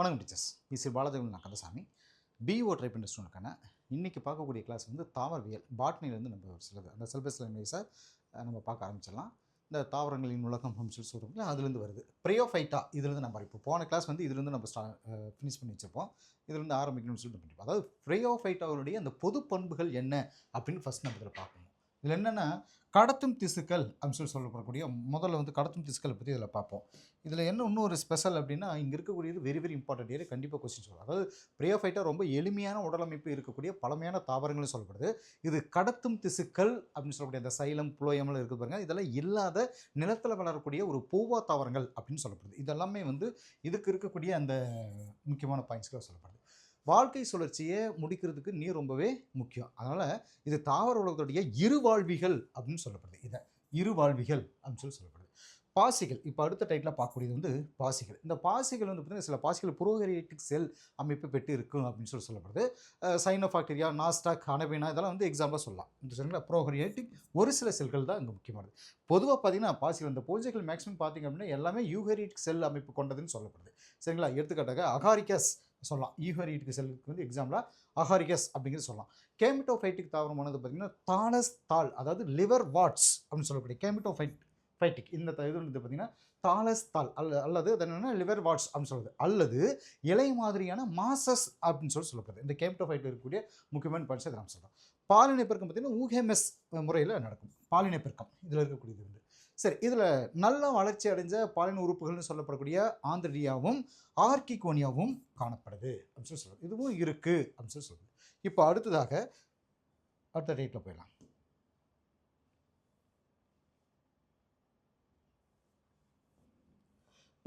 வணக்கம் teachers. Is பாலாஜகன் நான் Kandasamy. PO try பண்ணுற ஸ்டூடெண்ட்க்கான இன்றைக்கி பார்க்கக்கூடிய கிளாஸ் வந்து தாவரவியல் பாட்னிலேருந்து நம்ம ஒரு சிலது அந்த சிலபஸ் லைன்வைஸாக நம்ம பார்க்க ஆரம்பிச்சிடலாம். இந்த தாவரங்களின் உலகம் அப்படின்னு சொல்லி சொல்கிறோம்ல அதுலேருந்து வருது. ப்ரையோஃபைட்டா இதுலேருந்து நம்ம இப்போ போன கிளாஸ் வந்து இதுலேருந்து நம்ம ஸ்டா ஃபினிஷ் பண்ணி வச்சிருப்போம். இதுலேருந்து ஆரம்பிக்கணும்னு சொல்லிட்டு பண்ணிப்போம் அதாவது ப்ரையோஃபைட்டாவுடைய அந்த பொது பண்புகள் என்ன அப்படின்னு ஃபஸ்ட் நம்ம இதில் பார்க்கணும் இதில் என்னென்னா கடத்தும் திசுக்கள் அப்படின்னு சொல்லி சொல்லப்படக்கூடிய முதல்ல வந்து கடத்தும் திசுக்களை பற்றி இதில் பார்ப்போம். இதில் என்ன இன்னும் ஒரு ஸ்பெஷல் அப்படின்னா இங்கே இருக்கக்கூடியது வெரி வெரி இம்பார்ட்டன்ட் ஏரியா கண்டிப்பாக கொஸ்டின் சொல்லலாம் அதாவது பிரியோஃபைட்டாக ரொம்ப எளிமையான உடலமைப்பு இருக்கக்கூடிய பழமையான தாவரங்கள் சொல்லப்படுது. இது கடத்தும் திசுக்கள் அப்படின்னு சொல்லக்கூடிய அந்த சைலம் புலோயம்லாம் இருக்குது பாருங்கள் இதெல்லாம் இல்லாத நிலத்தில் வளரக்கூடிய ஒரு பூவா தாவரங்கள் அப்படின்னு சொல்லப்படுது. இதெல்லாமே வந்து இதுக்கு இருக்கக்கூடிய அந்த முக்கியமான பாயிண்ட்ஸ்களை சொல்லப்படுது. வாழ்க்கை சுழற்சியை முடிக்கிறதுக்கு நீர் ரொம்பவே முக்கியம். அதனால் இது தாவர உலகத்துடைய இருவாழ்விகள் அப்படின்னு சொல்லப்படுது. இதை இருவாழ்விகள் அப்படின்னு சொல்லி சொல்லப்படுது. பாசிகள் இப்போ அடுத்த டைட்டில் பார்க்கக்கூடியது வந்து பாசிகள். இந்த பாசிகள் வந்து பார்த்திங்கன்னா சில பாசிகள் புரோகரியேட்டிக் செல் அமைப்பு பெற்று இருக்கும் அப்படின்னு சொல்லி சொல்லப்படுது. சைனோபாக்டீரியா நாஸ்டாக் அனபீனா இதெல்லாம் வந்து எக்ஸாம்பிளாக சொல்லலாம். இந்த சரிங்களா ப்ரோகரியேட்டிக் ஒரு சில செல்கள் தான் இங்கே முக்கியமானது. பொதுவாக பார்த்தீங்கன்னா பாசிகள் இந்த பூஜைகள் மேக்ஸிமம் பார்த்திங்க அப்படின்னா எல்லாமே யூகரியேட்டிக் செல் அமைப்பு கொண்டதுன்னு சொல்லப்படுது. சரிங்களா? எடுத்துக்காட்டாக அகாரிக்கஸ் சொல்லலாம். ஈஹோரியேட்டிக் செல்லுக்கு வந்து எக்ஸாம்பிளாக அஹாரிகஸ் அப்படிங்கிறது சொல்லலாம். கேமிட்டோஃபைட்டிக் தாவரமானது பார்த்திங்கன்னா தாலஸ் தால் அதாவது லிவர் வாட்ஸ் அப்படின்னு சொல்லக்கூடிய கேமிட்டோஃபைட் ஃபைட்டிக். இந்த இது வந்து பார்த்திங்கன்னா தாலஸ் தால் அல்ல அல்லது அது என்னென்னா லிவர் வாட்ஸ் அப்படின்னு சொல்லுது அல்லது இலை மாதிரியான மாசஸ் அப்படின்னு சொல்லி சொல்லப்படுது. இந்த கேமிட்டோஃபைட்டில் இருக்கக்கூடிய முக்கியமான பரிசு அதை சொல்கிறோம் பாலினை பெருக்கம் பார்த்திங்கன்னா ஊகேமெஸ் முறையில் நடக்கும். பாலினை பெருக்கம். இதில் இருக்கக்கூடியது வந்து. சரி இதில் நல்ல வளர்ச்சி அடைஞ்ச பாலின உறுப்புகள்னு சொல்லப்படக்கூடிய ஆந்திரியாவும் ஆர்கிகோனியாவும் காணப்படுது அப்படின்னு சொல்லி சொல்லுது இதுவும் இருக்குது அப்படின்னு சொல்லி சொல்லுது இப்போ அடுத்ததாக அடுத்த டேட்டில் போயிடலாம்.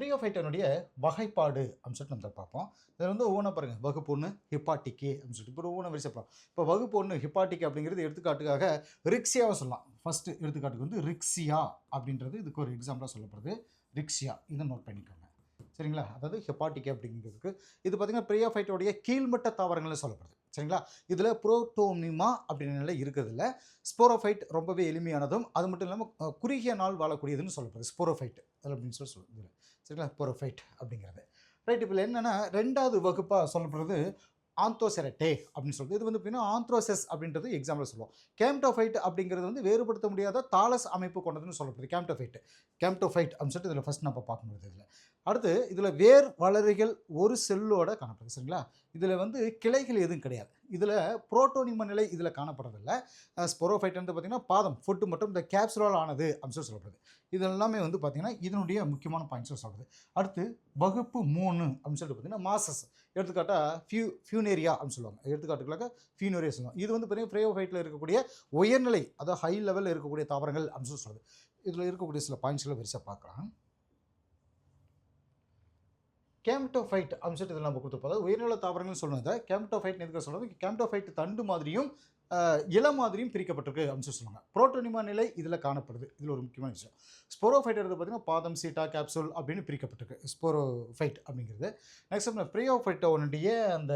ப்ரியோஃபைட்டனுடைய வகைப்பாடு அப்படின்னு சொல்லிட்டு நம்ம பார்ப்போம். இதில் வந்து ஒவ்வொன்றா பாருங்கள் வகுப்பு ஒன்று ஹிப்பாட்டிக்கு அப்படின்னு சொல்லிட்டு. இப்போ ஒவ்வொன்று வரிசை பார்ப்போம். இப்போ வகுப்பு ஒன்று ஹிப்பாட்டிக் அப்படிங்கிறது எடுத்துக்காட்டுக்காக ரிக்ஸியாவை சொல்லலாம். ஃபஸ்ட்டு எடுத்துக்காட்டுக்கு வந்து ரிக்ஸியா அப்படின்றது இதுக்கு ஒரு எக்ஸாம்பிளாக சொல்லப்படுது. ரிக்ஸியா இதை நோட் பண்ணிக்கோங்க. சரிங்களா? அதாவது ஹெப்பாட்டிக் அப்படிங்கிறதுக்கு. இது பார்த்திங்கன்னா ப்ரியோஃபைட்டோடைய கீழ்மட்ட தாவரங்கள்னு சொல்லப்படுது. சரிங்களா? இதில் புரோட்டோமிமா அப்படின்ற நிலை இருக்கிறதுல ஸ்போரோஃபைட் ரொம்பவே எளிமையானதும் அது மட்டும் இல்லாமல் குறுகிய நாள் வாழக்கூடியதுன்னு சொல்லப்படுது. ஸ்போரோஃபைட் அப்படின்னு சொல்லி சொல்லுது சரிங்களா பொரோஃபைட் அப்படிங்கிறது. ரைட் இப்போ என்னென்னா ரெண்டாவது வகுப்பாக சொல்லப்படுறது ஆந்தோசெரட்டே அப்படின்னு சொல்லுது இது வந்து பார்த்தீங்கன்னா ஆந்த்ரோசெஸ் அப்படின்றது எக்ஸாம்பிள் சொல்லுவோம். கேம்டோஃபைட் அப்படிங்கிறது வந்து வேறுபடுத்த முடியாத தாலஸ் அமைப்பு கொண்டதுன்னு சொல்லப்படுது. கேம்டோஃபைட் கேம்டோஃபைட் அப்படின்னு சொல்லிட்டு இதில் ஃபஸ்ட் நம்ம பார்க்க முடியுது இதில். அடுத்து இதில் வேர் வளரிகள் ஒரு செல்லோட காணப்படுது சரிங்களா? இதில் வந்து கிளைகள் எதுவும் கிடையாது. இதில் புரோட்டோனிம நிலை இதில் காணப்படுறதில்ல. ஸ்பொரோஃபைட் வந்து பார்த்திங்கன்னா பாதம் ஃபுட்டு மற்றும் இந்த கேப்சுலால் ஆனது அப்படின்னு சொல்லி சொல்லப்படுது. இது எல்லாமே வந்து பார்த்திங்கன்னா இதனுடைய முக்கியமான பாயிண்ட்ஸும் சொல்கிறது அடுத்து வகுப்பு மூணு அப்படின்னு சொல்லிட்டு பார்த்திங்கன்னா மாசஸ். எடுத்துக்காட்டா ஃபியூ ஃபியூனேரியா அப்படின்னு சொல்லுவாங்க. எடுத்துக்காட்டுகளாக ஃபியூனேரியா சொல்லுவாங்க. இது வந்து பார்த்திங்கன்னா ஃப்ரேயோஃபைட்டில் இருக்கக்கூடிய உயர்நிலை அதாவது ஹை லெவலில் இருக்கக்கூடிய தாவரங்கள் அப்படின்னு சொல்லி சொல்லுது இதில் இருக்கக்கூடிய சில பாயிண்ட்ஸ்களை வரிசையாக பார்க்கலாம். கேம்டோஃபைட் அப்படின்னு சொல்லிட்டு இதில் நம்ம கொடுத்துருப்போம் அதாவது உயர்நிலை தாவரங்கள்னு சொன்னதை கேம்டோஃபைட் எதுக்கு சொல்கிறது கேம்டோஃபைட் தண்டு மாதிரியும் இல மாதிரியும் பிரிக்கப்பட்டிருக்கு அப்படின்னு சொல்லி சொல்லுவாங்க. புரோட்டோனிமா நிலை இதில் காணப்படுது. இதில் ஒரு முக்கியமான விஷயம். ஸ்போரோஃபைட் எடுத்து பார்த்தீங்கன்னா பாதம் சீட்டா கேப்சூல் அப்படின்னு பிரிக்கப்பட்டிருக்கு. ஸ்போரோஃபைட் அப்படிங்கிறது. நெக்ஸ்ட் நம்ம ப்ரியோஃபைட்டோனுடைய அந்த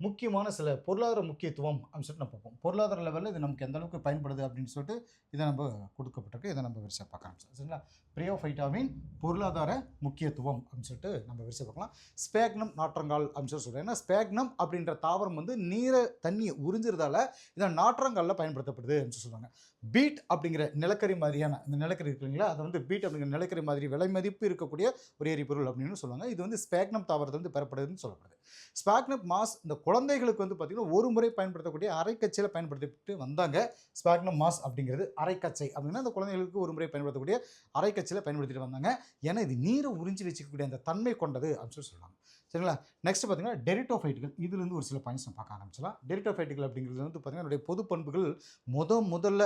முக்கியமான சில பொருளாதார முக்கியத்துவம் அப்படின்னு சொல்லிட்டு நம்ம பார்ப்போம். பொருளாதார லெவலில் இது நமக்கு எந்த அளவுக்கு பயன்படுது அப்படின்னு சொல்லிட்டு இதை நம்ம கொடுக்கப்பட்டிருக்கு. இதை நம்ம வரிசை பார்க்க ஆரம்பிச்சோம் சரிங்களா? பிரியோஃபைட்டாவின் பொருளாதார முக்கியத்துவம் அப்படின்னு சொல்லிட்டு நம்ம வரிசை பார்க்கலாம். ஸ்பேக்னம் நாற்றங்கால் அப்படின்னு சொல்லி சொல்கிறேன் ஏன்னா ஸ்பேக்னம் அப்படின்ற தாவரம் வந்து நீரை தண்ணியை உறிஞ்சிறதால இதை நாற்றங்காலில் பயன்படுத்தப்படுது அப்படின்னு சொல்லி சொல்லுவாங்க பீட் அப்படிங்கிற நிலக்கரி மாதிரியான இந்த நிலக்கரி இருக்குங்களா அதை வந்து பீட் அப்படிங்கிற நிலக்கரி மாதிரி விலை மதிப்பு இருக்கக்கூடிய ஒரு எரிபொருள் அப்படின்னு சொல்லுவாங்க. இது வந்து ஸ்பேக்னம் தாவரத்தை வந்து பெறப்படுதுன்னு சொல்லப்படுது. ஸ்பேக்னப் மாஸ் இந்த குழந்தைகளுக்கு வந்து பார்த்திங்கன்னா ஒரு முறை பயன்படுத்தக்கூடிய அரைக்கச்சையில் பயன்படுத்திட்டு வந்தாங்க ஸ்பாக்னம் மாஸ் அப்படிங்கிறது அரைக்கச்சை அப்படின்னா அந்த குழந்தைகளுக்கு ஒரு முறை பயன்படுத்தக்கூடிய அரைக்கச்சையில் பயன்படுத்திட்டு வந்தாங்க. ஏன்னா இது நீரை உறிஞ்சி வச்சுக்கக்கூடிய அந்த தன்மை கொண்டது அப்படின்னு சொல்லி சொல்லுவாங்க சரிங்களா? நெக்ஸ்ட் பார்த்தீங்கன்னா டெரிட்டோஃபைட்டுகள். இதுலேருந்து ஒரு சில பாயிண்ட்ஸ் நம்ம பார்க்க ஆரம்பிச்சலாம் டெரிட்டோஃபைட்டுகள் அப்படிங்கிறது வந்து பார்த்திங்கன்னா என்னுடைய பொது பண்புகள் முத முதல்ல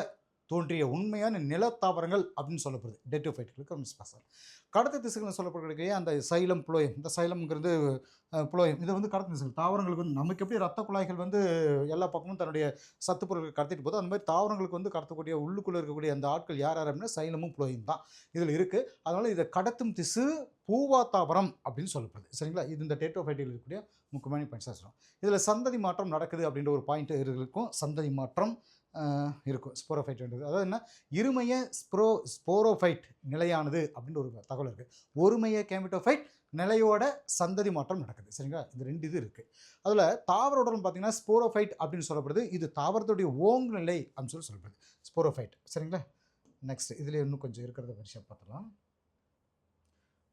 தோன்றிய உண்மையான நிலத்தாவரங்கள் அப்படின்னு சொல்லப்படுது. டெரிட்டோஃபைட்டுகளுக்கு ரொம்ப ஸ்பெஷல் கடத்த திசுகள் சொல்லப்படக்கூடிய அந்த சைலம் புலோயம்? இந்த சைலம்ங்கிறது புலோயம். இது வந்து கடத்த திசுகள் தாவரங்களுக்கு வந்து நமக்கு எப்படி ரத்த குழாய்கள் வந்து எல்லா பக்கமும் தன்னுடைய சத்து பொருட்கள் கடத்திட்டு போதும் அந்த மாதிரி தாவரங்களுக்கு வந்து கடத்தக்கூடிய உள்ளுக்குள்ளே இருக்கக்கூடிய அந்த ஆட்கள் யார் யார் அப்படின்னா சைலமும் புலோயம் தான் இதில் இருக்குது அதனால் இதை கடத்தும் திசு பூவா தாவரம் அப்படின்னு சொல்லப்படுது. சரிங்களா? இது இந்த டேட்டோஃபைட்டில் இருக்கக்கூடிய முக்கியமான பாயிண்ட்ஸ் இதில் சந்ததி மாற்றம் நடக்குது அப்படின்ற ஒரு பாயிண்ட் இருக்கும். சந்ததி மாற்றம் இருக்கும். ஸ்போரோஃபைட்ன்றது அதாவது என்ன? இருமைய ஸ்ப்ரோ ஸ்போரோஃபைட் நிலையானது அப்படின்னு ஒரு தகவல் இருக்குது ஒருமைய கேமிட்டோஃபைட் நிலையோட சந்ததி மாற்றம் நடக்குது. சரிங்களா? இந்த ரெண்டு இது இருக்குது அதில் தாவர உடல் பார்த்தீங்கன்னா ஸ்போரோஃபைட் அப்படின்னு சொல்லப்படுது. இது தாவரத்துடைய ஓங்கு நிலை அப்படின்னு சொல்லி சொல்லப்படுது. ஸ்போரோஃபைட் சரிங்களா? நெக்ஸ்ட் இதில் இன்னும் கொஞ்சம் இருக்கிறத வரிசையாக பார்த்துலாம்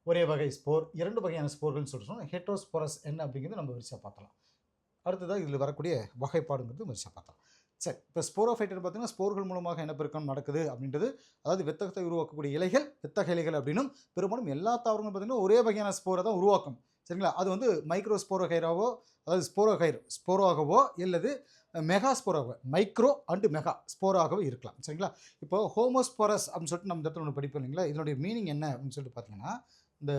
ஒரே வகை ஸ்போர் இரண்டு வகையான ஸ்போர்கள்னு சொல்கிறோம் ஹெட்ரோஸ்போரஸ் என்ன அப்படிங்கிறது நம்ம வரிசையாக பார்த்தலாம் அடுத்ததாக இதில் வரக்கூடிய வகைப்பாடுங்கிறது வரிசையாக பார்த்தலாம் சரி இப்போ ஸ்போரோஃபைட்டர் பார்த்தீங்கன்னா ஸ்போர்கள் மூலமாக இனப்பெருக்கம் நடக்குது அப்படின்றது அதாவது வித்தகத்தை உருவாக்கக்கூடிய இலைகள் வித்தக இலைகள் அப்படின்னும் பெரும்பாலும் எல்லா தாவரங்களும் பார்த்தீங்கன்னா ஒரே வகையான ஸ்போரை தான் உருவாக்கும். சரிங்களா? அது வந்து மைக்ரோ ஸ்போரோகைராவோ அதாவது ஸ்போரோகைர் ஸ்போரோகவோ இல்லது மெகா ஸ்போராகவோ மைக்ரோ அண்டு மெகா ஸ்போராகவோ இருக்கலாம். சரிங்களா? இப்போ ஹோமோஸ்போரஸ் அப்படின்னு சொல்லிட்டு நம்ம இடத்துல ஒன்று படிப்போம் இல்லைங்களா? இதனுடைய மீனிங் என்ன அப்படின்னு சொல்லிட்டு பார்த்தீங்கன்னா இந்த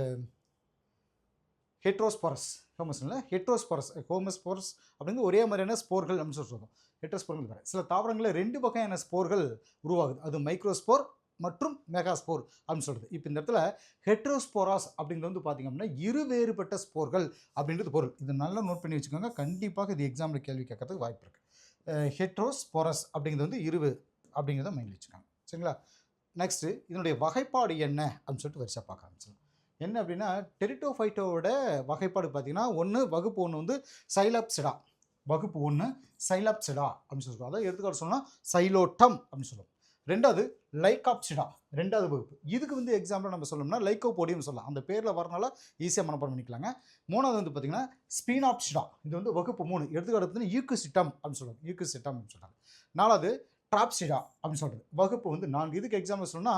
ஹெட்ரோஸ்போரஸ் ஹோமஸ் இல்லை? ஹெட்ரோஸ்போரஸ் ஹோமோஸ்போரஸ் அப்படிங்கிறது ஒரே மாதிரியான ஸ்போர்கள் அப்படின்னு சொல்லிட்டு ஹெட்ரோஸ்போர்கள் வேறு சில தாவரங்களில் ரெண்டு வகையான ஸ்போர்கள் உருவாகுது. அது மைக்ரோஸ்போர் மற்றும் மெகாஸ்போர் அப்படின்னு சொல்கிறது இப்போ இந்த இடத்துல ஹெட்ரோஸ்போராஸ் அப்படிங்கிறது வந்து பார்த்திங்க அப்படின்னா இரு வேறுபட்ட ஸ்போர்கள் அப்படின்றது பொருள். இது நல்லா நோட் பண்ணி வச்சுக்கோங்க. கண்டிப்பாக இது எக்ஸாமில் கேள்வி கேட்கறதுக்கு வாய்ப்பு இருக்குது ஹெட்ரோஸ்போரஸ் அப்படிங்கிறது வந்து இருவு அப்படிங்கிறத மைண்டில் வச்சுக்கோங்க. சரிங்களா? நெக்ஸ்ட்டு இதனுடைய வகைப்பாடு என்ன அப்படின்னு சொல்லிட்டு வரிசையாக பார்க்க ஆரம்பிச்சிடலாம். என்ன அப்படின்னா டெரிட்டோஃபைட்டோட வகைப்பாடு பார்த்தீங்கன்னா ஒன்று வகுப்பு ஒன்று வந்து சைலாப்சிடா வகுப்பு ஒன்று சைலாப்சிடா அப்படின்னு சொல்லுவோம் அதாவது எடுத்துக்காட்டு சொன்னால் சைலோட்டம் அப்படின்னு சொல்லுவோம். ரெண்டாவது லைகாப்சிடா. ரெண்டாவது வகுப்பு. இதுக்கு வந்து எக்ஸாம்பிள் நம்ம சொல்லணும்னா லைக்கோபோடியம் சொல்லலாம். அந்த பேரில் வரனால ஈஸியாக மனப்பாடம் பண்ணிக்கலாங்க. மூணாவது வந்து பார்த்தீங்கன்னா ஸ்பீனாப்சிடா. இது வந்து வகுப்பு மூணு. எடுத்துக்காட்டு பார்த்தீங்கன்னா யூக்குசிட்டம் அப்படின்னு சொல்லுவாங்க. யூக்குசிட்டம் அப்படின்னு சொல்கிறாங்க நாலாவது ட்ராப்சிடா அப்படின்னு சொல்கிறது வகுப்பு வந்து நான்கு. இதுக்கு எக்ஸாம்பிள் சொல்லணும்னா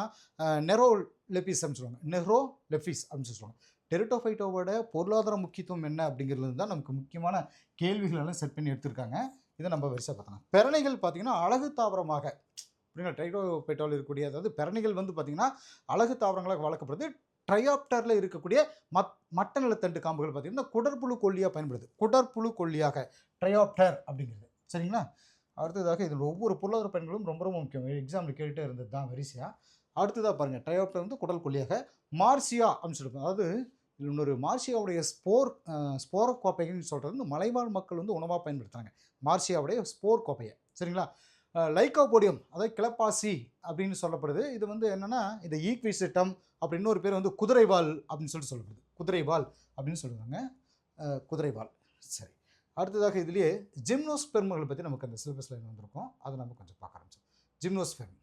நெரோ லெபிஸ் அப்படின்னு சொல்லுவாங்க. நெஹ்ரோ லெஃபிஸ் அப்படின்னு சொல்லுவாங்க. டெரிட்டோஃபைட்டோவோட பொருளாதார முக்கியத்துவம் என்ன அப்படிங்கிறது தான் நமக்கு முக்கியமான கேள்விகள் எல்லாம் செட் பண்ணி எடுத்திருக்காங்க. இதை நம்ம வரிசை பார்த்தலாம் பெரணைகள் பார்த்தீங்கன்னா அழகு தாவரமாக அப்படின்னா ட்ரைடோஃபைட்டோவில் இருக்கக்கூடிய அதாவது பெருணைகள் வந்து பார்த்தீங்கன்னா அழகு தாவரங்களாக வளர்க்கப்படுது. ட்ரையாப்டரில் இருக்கக்கூடிய மத் மட்ட நிலத்தண்டு காம்புகள் பார்த்தீங்கன்னா குடற்புழு கொல்லியாக பயன்படுது. குடற்புழு கொல்லியாக ட்ரையாப்டர் அப்படிங்கிறது. சரிங்களா? அடுத்ததாக இதில் ஒவ்வொரு பொருளாதார பயன்களும் ரொம்ப ரொம்ப முக்கியம். எக்ஸாம்பிள் கேட்டுகிட்டே இருந்தது தான் வரிசையாக அடுத்ததாக பாருங்கள் ட்ரையாப்டர் வந்து குடல் கொல்லியாக மார்சியா அப்படின்னு சொல்லியிருப்போம் அதாவது இன்னொரு மார்சியாவுடைய ஸ்போர் ஸ்போர கோப்பைன்னு சொல்கிறது வந்து மலைவாழ் மக்கள் வந்து உணவாக பயன்படுத்துகிறாங்க மார்சியாவுடைய ஸ்போர் கோப்பையை சரிங்களா லைக்கோபோடியம் அதாவது கிளப்பாசி அப்படின்னு சொல்லப்படுது. இது வந்து என்னென்னா இந்த ஈக்விசிட்டம் அப்படி இன்னொரு பேர் வந்து குதிரைவால் அப்படின்னு சொல்லிட்டு சொல்லப்படுது. குதிரைவால் அப்படின்னு சொல்லுவாங்க. குதிரைவால் சரி. அடுத்ததாக இதுலேயே ஜிம்னோஸ்பெர்ம்களை பற்றி நமக்கு அந்த சிலபஸில் லைன் வந்திருக்கும். அதை நம்ம கொஞ்சம் பார்க்க ஆரம்பிச்சோம். ஜிம்னோஸ்பெர்ம்.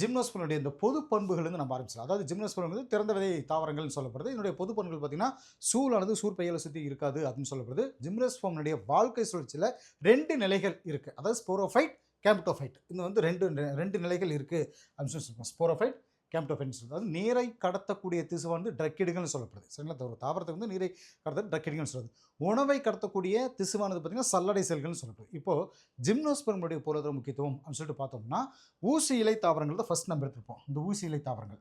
ஜிம்னோஸ்பெர்முடைய இந்த பொது பண்புகள் வந்து நம்ம ஆரம்பிச்சிடலாம். அதாவது ஜிம்னோஸ்பெர்ம் வந்து திறந்த விதை தாவரங்கள்னு சொல்லப்படுது. இதனுடைய பொது பண்புகள் பார்த்தீங்கன்னா சூழானது சூர்பையில் சுற்றி இருக்காது அப்படின்னு சொல்லப்படுது. ஜிம்னோஸ்பெர்முடைய வாழ்க்கை சுழற்சியில் ரெண்டு நிலைகள் இருக்குது அதாவது ஸ்போரோஃபைட் கேம்டோஃபைட் இந்த வந்து ரெண்டு ரெண்டு நிலைகள் இருக்குது அப்படின்னு சொல்லி சொல்லுவோம் ஸ்போரோஃபைட் கேம்டோஃபைட்னு அதாவது நீரை கடத்தக்கூடிய திசு வந்து ட்ரக்கிடுகள்னு சொல்லப்படுது. சரிங்களா? ஒரு தாவரத்துக்கு வந்து நீரை கடத்த ட்ரக்கிடுகள்னு சொல்லுது உணவை கடத்தக்கூடிய திசுவானது பார்த்திங்கன்னா சல்லடை செல்கள்னு சொல்லப்படுது. இப்போது ஜிம்னோஸ்பெர்முடைய பொருளாதார முக்கியத்துவம் அப்படின்னு சொல்லிட்டு பார்த்தோம்னா ஊசி இலை தாவரங்கள் தான் ஃபஸ்ட் நம்ம எடுத்துருப்போம். இந்த ஊசி இலை தாவரங்கள்.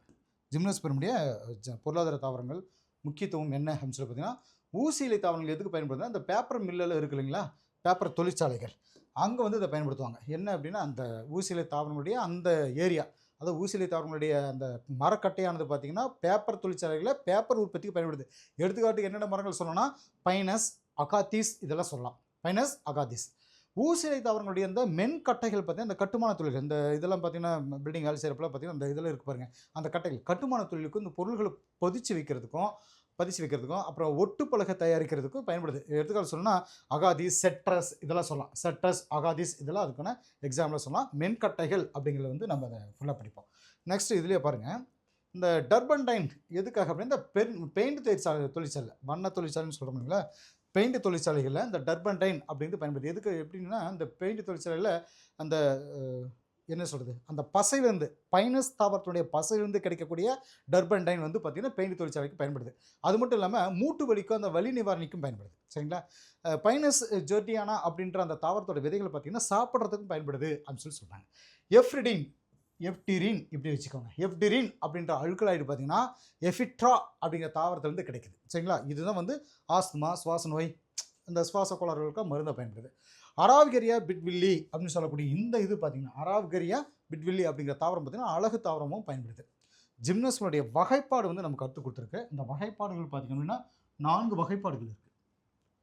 ஜிம்னோஸ்பெர்முடைய ஜ- பொருளாதார தாவரங்கள் முக்கியத்துவம் என்ன அப்படின்னு சொல்லி பார்த்தீங்கன்னா ஊசி இலை தாவரங்கள் எதுக்கு பயன்படுதுன்னா இந்த பேப்பர் மில்லில் இருக்கு இல்லைங்களா? பேப்பர் தொழிற்சாலைகள். அங்கே வந்து இதை பயன்படுத்துவாங்க. என்ன அப்படின்னா அந்த ஊசி இலை தாவரங்களுடைய அந்த ஏரியா அது ஊசி தாவரங்களுடைய அந்த மரக்கட்டையானது பார்த்தீங்கன்னா பேப்பர் தொழிற்சாலைகளில் பேப்பர் உற்பத்திக்கு பயன்படுது. எடுத்துக்காட்டுக்கு என்னென்ன மரங்கள் சொல்லணும்னா பைனஸ் அகாத்தீஸ் இதெல்லாம் சொல்லலாம். பைனஸ் அகாத்தீஸ் ஊசிலை தாவரங்களுடைய அந்த மென் கட்டைகள் பார்த்தீங்கன்னா அந்த கட்டுமான தொழில் இந்த இதெல்லாம் பார்த்தீங்கன்னா பில்டிங் வேலை செய்கிறப்பெல்லாம் பார்த்தீங்கன்னா அந்த இதெல்லாம் இருக்கு பாருங்கள் அந்த கட்டைகள் கட்டுமான தொழிலுக்கும் இந்த பொருள்களை பொதிச்சு வைக்கிறதுக்கும் பதிச்சு வைக்கிறதுக்கும் அப்புறம் ஒட்டு பலகை தயாரிக்கிறதுக்கும் பயன்படுது. எடுத்துக்காட்டு சொல்லணும்னா அகாதிஸ் செட்ரஸ் இதெல்லாம் சொல்லலாம். செட்ரஸ் அகாதிஸ் இதெல்லாம் அதுக்கான எக்ஸாம்பிள் சொல்லலாம். மென்கட்டைகள் அப்படிங்கிறத வந்து நம்ம அதை ஃபுல்லாக படிப்போம். நெக்ஸ்ட் இதுலேயே பாருங்கள் இந்த டர்பன்டைன் எதுக்காக அப்படின்னா இந்த பெண் பெயிண்ட் தொழிற்சாலை தொழிற்சாலை வண்ண தொழிற்சாலைன்னு சொல்கிறோம்ல பெயிண்ட் தொழிற்சாலைகளில் இந்த டர்பன்டைன் அப்படிங்கிறது பயன்படுது. எதுக்கு எப்படின்னா இந்த பெயிண்ட் தொழிற்சாலையில் அந்த என்ன சொல்கிறது அந்த பசையிலேருந்து பைனஸ் தாவரத்தினுடைய பசையிலேருந்து கிடைக்கக்கூடிய டர்பன்டைன் வந்து பார்த்திங்கன்னா பெயிண்ட் தொழிற்சாலைக்கு பயன்படுது. அது மட்டும் இல்லாமல் மூட்டு வலிக்கும் அந்த வலி நிவாரணிக்கும் பயன்படுது. சரிங்களா? பைனஸ் ஜெர்டியானா அப்படின்ற அந்த தாவரத்தோட விதைகள் பார்த்திங்கன்னா சாப்பிட்றதுக்கும் பயன்படுது அப்படின்னு சொல்லி சொல்கிறாங்க எஃப்ரிடின் எஃப்டிரின் இப்படி வச்சுக்கோங்க. எஃப்டிரின் அப்படின்ற அழுக்கலாய்டு பார்த்தீங்கன்னா எஃபிட்ரா அப்படிங்கிற தாவரத்துலேருந்து கிடைக்குது. சரிங்களா? இதுதான் வந்து ஆஸ்துமா சுவாச நோய் இந்த சுவாச கோளாறுகளுக்கு மருந்தை பயன்படுது. அராவ்கரியா பிட்வில்லி அப்படின்னு சொல்லக்கூடிய இந்த இது பார்த்தீங்கன்னா அராவ்கரியா பிட்வில்லி அப்படிங்கிற தாவரம் பார்த்தீங்கன்னா அழகு தாவரமும் பயன்படுது. ஜிம்னஸ்னுடைய வகைப்பாடு வந்து நமக்கு கற்றுக் கொடுத்துருக்கு. இந்த வகைப்பாடுகள் பார்த்திங்க அப்படின்னா நான்கு வகைப்பாடுகள் இருக்குது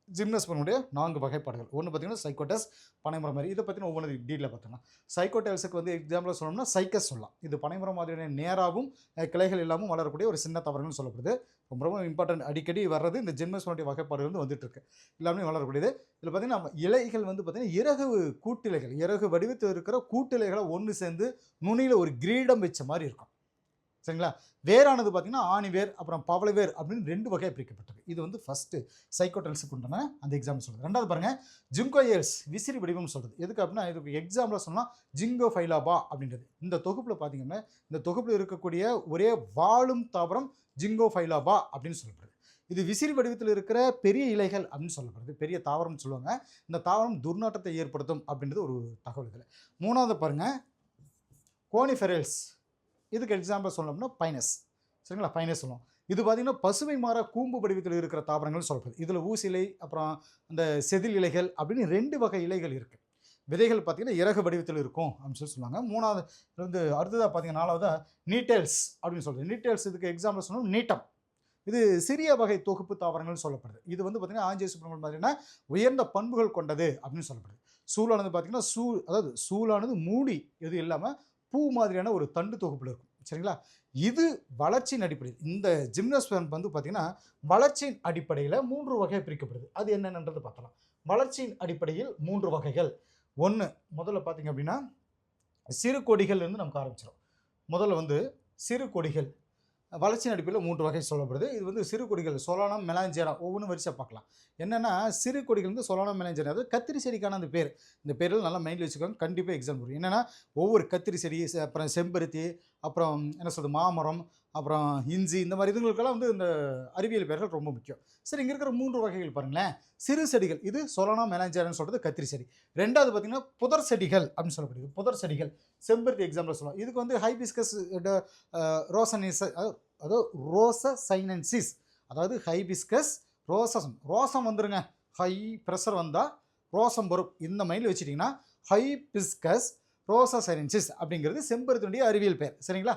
ஜிம்னஸ்பனுடைய நான்கு வகைப்பாடுகள். ஒன்று பார்த்தீங்கன்னா சைக்கோட்டஸ் பனைமரம் மாதிரி. இதை பற்றின ஒவ்வொரு டீட்டில் பார்த்தோம்னா சைக்கோட்டல்ஸுக்கு வந்து எக்ஸாம்பிளாக சொல்லணும்னா சைக்கஸ் சொல்லலாம். இது பனைமரம் மாதிரியான நேராகவும் கிளைகள் இல்லாமல் வளரக்கூடிய ஒரு சின்ன தவறுன்னு சொல்லப்படுது. ரொம்ப ரொம்ப இம்பார்ட்டன்ட் அடிக்கடி வர்றது இந்த ஜிம்னஸ்பனுடைய வகைப்பாடு வந்து வந்துட்டு இருக்கு எல்லாமே வளரக்கூடியது. இதில் பார்த்தீங்கன்னா நம்ம இலைகள் வந்து பார்த்தீங்கன்னா இறகு கூட்டிலைகள் இறகு வடிவத்தில் இருக்கிற கூட்டிலைகளை ஒன்று சேர்ந்து நுனியில் ஒரு கிரீடம் வச்ச மாதிரி இருக்கும். சரிங்களா? வேரானது பார்த்தீங்கன்னா ஆணிவேர் அப்புறம் பவளவேர் அப்படின்னு ரெண்டு வகையாக பிரிக்கப்பட்டது இது வந்து ஃபஸ்ட்டு சைக்கோட்டல்ஸுக்கு உண்டான அந்த எக்ஸாம் சொல்கிறது ரெண்டாவது பாருங்கள் ஜிங்கோயர்ஸ் விசிறி வடிவம் சொல்கிறது எதுக்கு அப்படின்னா இதுக்கு எக்ஸாம்பிள் சொன்னால் ஜிங்கோ ஃபைலாபா அப்படின்றது. இந்த தொகுப்பில் பார்த்தீங்கன்னா இந்த தொகுப்பில் இருக்கக்கூடிய ஒரே வாழும் தாவரம் ஜிங்கோ ஃபைலாபா அப்படின்னு சொல்லப்படுது. இது விசிறி வடிவத்தில் இருக்கிற பெரிய இலைகள் அப்படின்னு சொல்லப்படுது. பெரிய தாவரம்னு சொல்லுவாங்க. இந்த தாவரம் துர்நாற்றத்தை ஏற்படுத்தும் அப்படின்றது ஒரு தகவல் இதில். மூணாவது பாருங்கள் கோனிஃபெரல்ஸ் இதுக்கு எக்ஸாம்பிள் சொல்லணும்னா பைனஸ். சரிங்களா? பைனஸ் சொல்லுவோம். இது பார்த்திங்கன்னா பசுமை மாற கூம்பு வடிவத்தில் இருக்கிற தாவரங்கள் சொல்லப்படுது இதில் ஊசிலை அப்புறம் அந்த செதில் இலைகள் அப்படின்னு ரெண்டு வகை இலைகள் இருக்குது விதைகள் பார்த்திங்கன்னா இறகு வடிவத்தில் இருக்கும் அப்படின்னு சொல்லி சொல்லுவாங்க மூணாவது இது வந்து அடுத்ததாக பார்த்தீங்கன்னா நாலாவதாக நீட்டெல்ஸ் அப்படின்னு சொல்கிறது நீட்டெல்ஸ் இதுக்கு எக்ஸாம்பிள் சொல்லணும் நீட்டம். இது சிறிய வகை தொகுப்பு தாவரங்கள் சொல்லப்படுது. இது வந்து பார்த்திங்கன்னா ஆஞ்சிய சுப்பிரமணியம் பார்த்திங்கன்னா உயர்ந்த பண்புகள் கொண்டது அப்படின்னு சொல்லப்படுது. சூலானது பார்த்திங்கன்னா சூ அதாவது சூலானது மூடி எது இல்லாமல் பூ மாதிரியான ஒரு தண்டு தொகுப்பில் இருக்கும். சரிங்களா? இது வளர்ச்சியின் அடிப்படையில் இந்த ஜிம்னோஸ்பெர்ம் வந்து பார்த்திங்கன்னா வளர்ச்சியின் அடிப்படையில் மூன்று வகை பிரிக்கப்படுது. அது என்னென்னது பார்த்தலாம் வளர்ச்சியின் அடிப்படையில் மூன்று வகைகள். ஒன்று முதல்ல பார்த்தீங்க அப்படின்னா சிறு கொடிகள்லேருந்து நமக்கு ஆரம்பிச்சிடும் முதல்ல வந்து சிறு கொடிகள் வளர்ச்சி நடிப்பில் மூன்று வகை சொல்லப்படுது. இது வந்து சிறு கொடிகள் சொலானம் மெலாஞ்சியனா ஒவ்வொன்றும் வரிசை பார்க்கலாம். என்னென்னா சிறு கொடிகள் வந்து சொலானம் மெலாஞ்சியனா அதாவது கத்திரி செடிக்கான அந்த பேர். இந்த பேரில் நல்லா மைண்டில் வச்சுக்கோங்க கண்டிப்பாக எக்ஸாம் வரும் என்னென்னா ஒவ்வொரு கத்திரி செடி அப்புறம் செம்பருத்தி அப்புறம் என்ன சொல்கிறது மாமரம் அப்புறம் இஞ்சி இந்த மாதிரி இதுங்களுக்கெல்லாம் வந்து இந்த அறிவியல் பெயர்கள் ரொம்ப முக்கியம். சரி இங்கே இருக்கிற மூன்று வகைகள் பாருங்களேன். சிறு செடிகள் இது சொலனா மெலாஞ்சியான்னு சொல்கிறது கத்திரி செடி. ரெண்டாவது பார்த்தீங்கன்னா புதர் செடிகள் அப்படின்னு சொல்லப்படுது. புதர் செடிகள் செம்பருத்தி எக்ஸாம்பிள் சொல்லலாம் இதுக்கு வந்து ஹைபிஸ்கஸ் ரோசனிஸ் அதாவது ரோச சைனன்சிஸ் அதாவது ஹைபிஸ்கஸ் ரோசம் ரோசம் வந்துருங்க. ஹை ப்ரெஷர் வந்தால் ரோசம் வரும். இந்த மைண்டில் வச்சுட்டிங்கன்னா ஹைபிஸ்கஸ் ரோசா சைனன்சிஸ் அப்படிங்கிறது செம்பருத்தினுடைய அறிவியல் பெயர். சரிங்களா?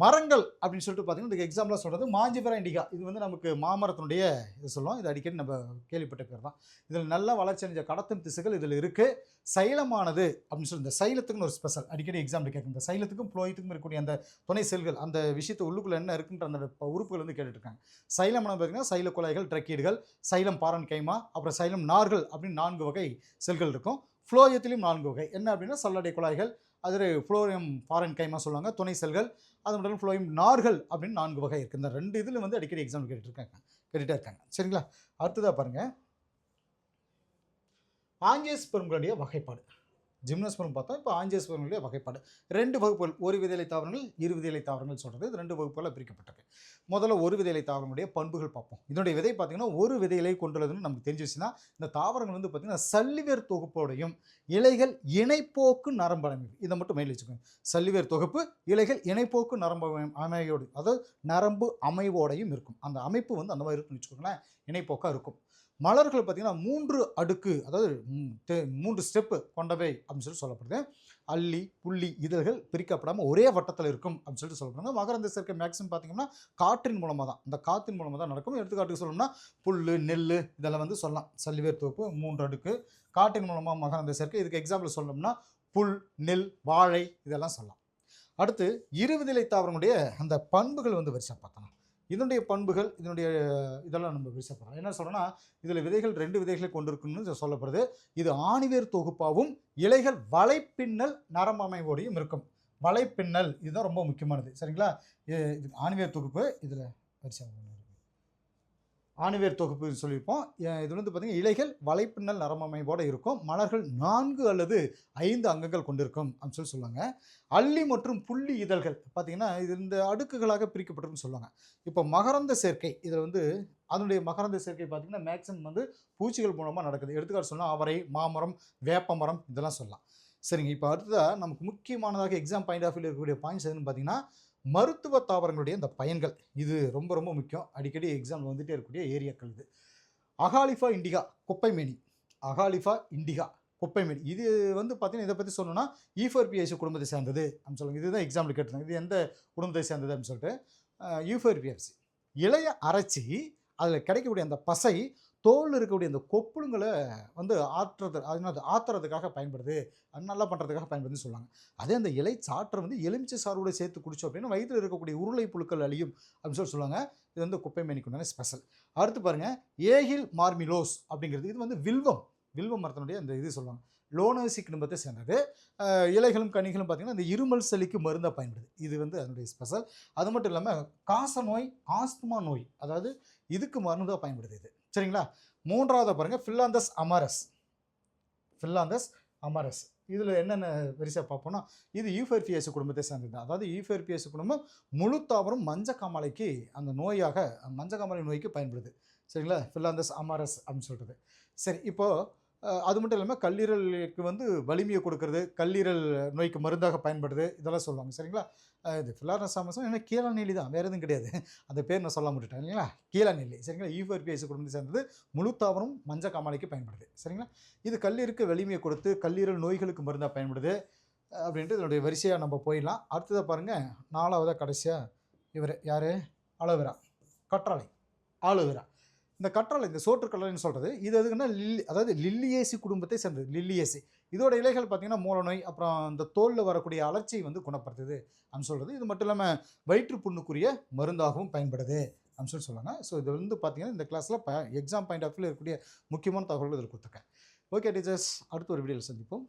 மரங்கள் அப்படின்னு சொல்லிட்டு பார்த்தீங்கன்னா இதுக்கு எக்ஸாம்பிளாக சொல்கிறது மாஞ்சிபரா இண்டிகா. இது வந்து நமக்கு மாமரத்தினுடைய இது சொல்லுவோம். இது அடிக்கடி நம்ம கேள்விப்பட்ட பேர் தான். இதில் நல்ல வளர்ச்சி அடைஞ்ச கடத்தும் திசுகள் இதில் இருக்குது சைலமானது அப்படின்னு சொல்லி இந்த சைலத்துக்குன்னு ஒரு ஸ்பெஷல் அடிக்கடி எக்ஸாம்பிள் கேட்கும். இந்த சைலத்துக்கும் புளோயத்துக்கும் இருக்கக்கூடிய அந்த துணை செல்கள் அந்த விஷயத்தை உள்ளுக்குள்ள என்ன இருக்குன்ற அந்த உறுப்புகள் வந்து கேட்டுட்ருக்காங்க. சைலமானது பார்த்தீங்கன்னா சைல குழாய்கள் ட்ரக்கீடுகள் சைலம் பாரன் கைமா அப்புறம் சைலம் நார்கள் அப்படின்னு நான்கு வகை செல்கள் இருக்கும். ஃப்ளோயத்திலையும் நான்கு வகை. என்ன அப்படின்னா சல்லடை குழாய்கள் அதில் ஃப்ளோரியம் ஃபாரன் கைமா சொல்லுவாங்க துணை செல்கள். அது மட்டும் நார்கள் அப்படின்னு நான்கு வகை இருக்குது இந்த ரெண்டு இதில் வந்து அடிக்கடி எக்ஸாம் கேட்டுருக்காங்க கேட்டுகிட்டே இருக்காங்க. சரிங்களா? அடுத்ததாக பாருங்கள் ஆஞ்சியஸ்பெர்ம்களுடைய வகைப்பாடு. ஜிம்னஸ்பெர்ம் பார்த்தோம் இப்போ ஆஞ்சியஸ்பெர்ம்களுடைய வகைப்பாடு. ரெண்டு வகுப்புகள் ஒரு விதைலை தாவரங்கள் இரு விதைலை தாவரங்கள் சொல்கிறது இது ரெண்டு வகுப்புகளாக பிரிக்கப்பட்டிருக்கு. முதல்ல ஒரு விதைலை தாவரங்களுடைய பண்புகள் பார்ப்போம். இதனுடைய விதை பார்த்திங்கன்னா ஒரு விதையிலை கொண்டுள்ளதுன்னு நமக்கு தெரிஞ்சு வச்சுன்னா இந்த தாவரங்கள் வந்து பார்த்திங்கன்னா சல்லிவேர் தொகுப்போடையும் இலைகள் இணைப்போக்கு நரம்பு அமைப்பு இதை மட்டும் மைண்டில் வச்சுக்கோங்க. சல்லிவேர் தொகுப்பு இலைகள் இணைப்போக்கு நரம்பு அமையோடு அதாவது நரம்பு அமைவோடையும் இருக்கும். அந்த அமைப்பு வந்து அந்த மாதிரி இருக்குன்னு வச்சுக்கோங்களேன் இணைப்போக்காக இருக்கும். மலர்கள் பார்த்திங்கன்னா மூன்று அடுக்கு அதாவது மூன்று ஸ்டெப்பு கொண்டவை அப்படின்னு சொல்லி சொல்லப்படுது. அல்லி புள்ளி இதழ்கள் பிரிக்கப்படாமல் ஒரே வட்டத்தில் இருக்கும் அப்படின்னு சொல்லிட்டு சொல்லப்படுறாங்க மகரந்த சேர்க்கை மேக்ஸிமம் பார்த்தீங்கன்னா காற்றின் மூலமாக தான். இந்த காற்றின் மூலமாக தான் நடக்கும். எடுத்துக்காட்டுக்கு சொல்லணும்னா புல் நெல் இதெல்லாம் வந்து சொல்லலாம். சல்லிவேர் தொகுப்பு மூன்று அடுக்கு. காற்றின் மூலமாக மகரந்த சேர்க்கை இதுக்கு எக்ஸாம்பிள் சொல்லணும்னா புல் நெல் வாழை இதெல்லாம் சொல்லலாம். அடுத்து இருவிதிலை தாவரங்களுடைய அந்த பண்புகள் வந்து வரிசை பார்த்தோம்னா இதனுடைய பண்புகள் இதனுடைய இதெல்லாம் நம்ம பேசப்படுறோம் என்ன சொல்கிறோன்னா இதில் விதைகள் ரெண்டு விதைகளை கொண்டிருக்குன்னு சொல்லப்படுது. இது ஆணிவேர் தொகுப்பாகவும் இலைகள் வலைப்பின்னல் நரம்பமைவோடையும் இருக்கும். வலைப்பின்னல் இதுதான் ரொம்ப முக்கியமானது. சரிங்களா? இது இது ஆணிவேர் தொகுப்பு இதில் பரிசாக ஆணிவேர் தொகுப்பு சொல்லியிருப்போம். இது வந்து பார்த்திங்கன்னா இலைகள் வலைப்பின்னல் நரம்பமைவோடு இருக்கும். மலர்கள் நான்கு அல்லது ஐந்து அங்கங்கள் கொண்டிருக்கும் அப்படின்னு சொல்லி சொல்லுவாங்க. அள்ளி மற்றும் புள்ளி இதழ்கள் பார்த்திங்கன்னா இது இந்த அடுக்குகளாக பிரிக்கப்பட்டிருக்குன்னு சொல்லுவாங்க. இப்போ மகரந்த சேர்க்கை இதில் வந்து அதனுடைய மகரந்த சேர்க்கை பார்த்திங்கன்னா மேக்ஸிமம் வந்து பூச்சிகள் மூலமாக நடக்குது. எடுத்துக்காட்டு சொன்னால் அவரை மாமரம் வேப்பமரம் இதெல்லாம் சொல்லலாம். சரிங்க இப்போ அடுத்ததாக நமக்கு முக்கியமானதாக எக்ஸாம் பாயிண்ட் ஆஃப் வியூ இருக்கக்கூடிய பாயிண்ட்ஸ் எதுன்னு பார்த்தீங்கன்னா மருத்துவ தாவரங்களுடைய இந்த பயன்கள் இது ரொம்ப ரொம்ப முக்கியம். அடிக்கடி எக்ஸாம் வந்துட்டே இருக்கக்கூடிய ஏரியாக்கள் இது. அகாலிஃபா இண்டிகா குப்பைமேனி. அகாலிஃபா இண்டிகா குப்பைமேனி. இது வந்து பார்த்தீங்கன்னா இதை பற்றி சொன்னோன்னா ஈஃபோர்பிஎஸ் குடும்பத்தை சேர்ந்தது அப்படின்னு சொல்லுவாங்க. இதுதான் எக்ஸாம்பிள் கேட்டிருந்தாங்க. இது எந்த குடும்பத்தை சேர்ந்தது அப்படின்னு சொல்லிட்டு யூஃபோர்பிஎஸ் இளைய அரைச்சி அதில் கிடைக்கக்கூடிய அந்த பசை தோல் இருக்கக்கூடிய அந்த கொப்புளுங்களை வந்து ஆற்றுறது அதனால ஆத்துறதுக்காக பயன்படுது. அது நல்லா பண்ணுறதுக்காக பயன்படுதுன்னு சொல்லுவாங்க. அதே அந்த இலை சாற்றை வந்து எலுமிச்சை சாரோட சேர்த்து குடிச்சோம் அப்படின்னா வயிற்றில் இருக்கக்கூடிய உருளை புழுக்கள் அழியும் அப்படின்னு சொல்லி சொல்லுவாங்க. இது வந்து குப்பை மேனிக்குண்டான ஸ்பெஷல் அடுத்து பாருங்கள் ஏகில் மார்மிலோஸ் அப்படிங்கிறது இது வந்து வில்வம் வில்வ மரத்தினுடைய அந்த இது சொல்லுவாங்க. லோனோசி குடும்பத்தை சேர்ந்தது. இலைகளும் கனிகளும் பார்த்திங்கன்னா இந்த இருமல் சளிக்கு மருந்தாக பயன்படுது. இது வந்து அதனுடைய ஸ்பெஷல் அது மட்டும் இல்லாமல் காச நோய் ஆஸ்துமா நோய் அதாவது இதுக்கு மருந்தாக பயன்படுது இது. சரிங்களா? மூன்றாவது பாருங்கள் ஃபில்லாந்தஸ் அமாரஸ் ஃபில்லாந்தஸ் அமரஸ் இதில் என்னென்ன வரிசையாக பார்ப்போம்னா இது யூஃபர்பிஎஸ் குடும்பத்தை சேர்ந்தது. அதாவது யூஃபர்பிஎஸ் குடும்பம் முழு தாவரம் மஞ்சக்காமலைக்கு அந்த நோயாக மஞ்சக்காமலை நோய்க்கு பயன்படுது. சரிங்களா? ஃபில்லாந்தஸ் அமாரஸ் அப்படின்னு சொல்கிறது சரி இப்போது அது மட்டும் இல்லாமல் கல்லீரலுக்கு வந்து வலிமையை கொடுக்கறது கல்லீரல் நோய்க்கு மருந்தாக பயன்படுது இதெல்லாம் சொல்லுவாங்க. சரிங்களா? இது ஃபில்லாந்தஸ் சாமசம் ஏன்னா கீழநெல்லி தான் வேறு எதுவும் கிடையாது. அந்த பேர் நான் சொல்ல விட்டுட்டேன் இல்லைங்களா? கீழா நெல்லி சரிங்களா? E யூஃபர்பிஎஸ் குடும்பத்தை சேர்ந்தது முழு தாவரம் மஞ்சக்காமலைக்கு பயன்படுது சரிங்களா? இது கல்லீருக்கு வலிமையை கொடுத்து கல்லீரல் நோய்களுக்கு மருந்தாக பயன்படுது அப்படின்ட்டு இதனுடைய வரிசையாக நம்ம போயிடலாம். அடுத்ததை பாருங்கள் நாலாவதாக கடைசியாக இவர் யார்? அலோவேரா. கற்றாழை ஆலோவேரா இந்த கற்றாழை இந்த சோற்று கடலைன்னு சொல்கிறது இது எதுக்குன்னா லில்லி அதாவது லில்லியேசி குடும்பத்தை சேர்ந்தது லில்லியேசி. இதோட இலைகள் பார்த்திங்கன்னா மூலநோய் அப்புறம் இந்த தோலில் வரக்கூடிய அலர்ச்சியை வந்து குணப்படுத்துது அப்படின்னு சொல்கிறது இது மட்டும் இல்லாமல் வயிற்று புண்ணுக்குரிய மருந்தாகவும் பயன்படுது அப்படின்னு சொல்லி சொல்லுவாங்க ஸோ இது வந்து பார்த்திங்கன்னா இந்த கிளாஸில் ப எக்ஸாம் பாயிண்ட் ஆஃப் வியூவில் இருக்கக்கூடிய முக்கியமான தகவல்கள் இதில் கொடுத்துருக்கேன். ஓகே டீச்சர்ஸ் அடுத்த ஒரு வீடியோவில் சந்திப்போம்.